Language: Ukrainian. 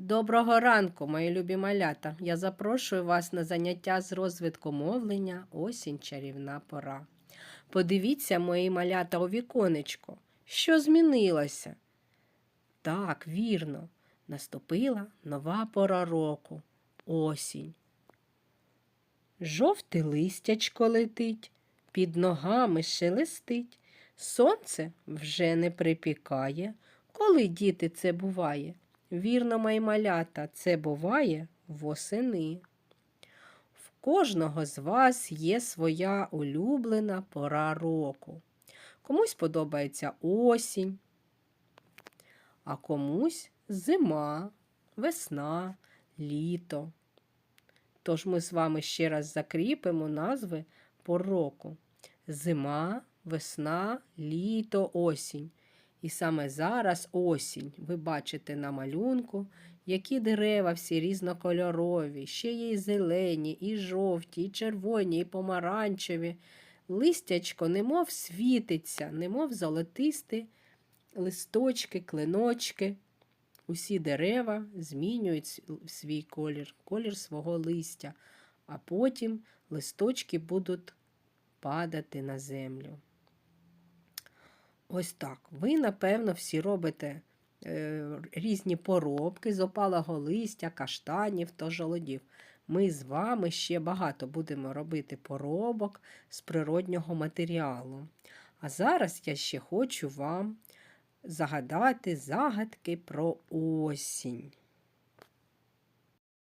Доброго ранку, мої любі малята. Я запрошую вас на заняття з розвитку мовлення осінь чарівна пора. Подивіться, мої малята, у віконечко. Що змінилося? Так, вірно, наступила нова пора року осінь. Жовте листячко летить, під ногами шелестить. Сонце вже не припікає. Коли діти це буває? Вірно, мої малята, це буває восени. В кожного з вас є своя улюблена пора року. Комусь подобається осінь, а комусь зима, весна, літо. Тож ми з вами ще раз закріпимо назви пор року. Зима, весна, літо, осінь. І саме зараз осінь. Ви бачите на малюнку, які дерева всі різнокольорові, ще є і зелені, і жовті, і червоні, і помаранчеві. Листячко немов світиться, немов золотисті листочки, клиночки. Усі дерева змінюють свій колір, колір свого листя, а потім листочки будуть падати на землю. Ось так. Ви, напевно, всі робите е, різні поробки з опалого листя, каштанів та жолодів. Ми з вами ще багато будемо робити поробок з природнього матеріалу. А зараз я ще хочу вам загадати загадки про осінь.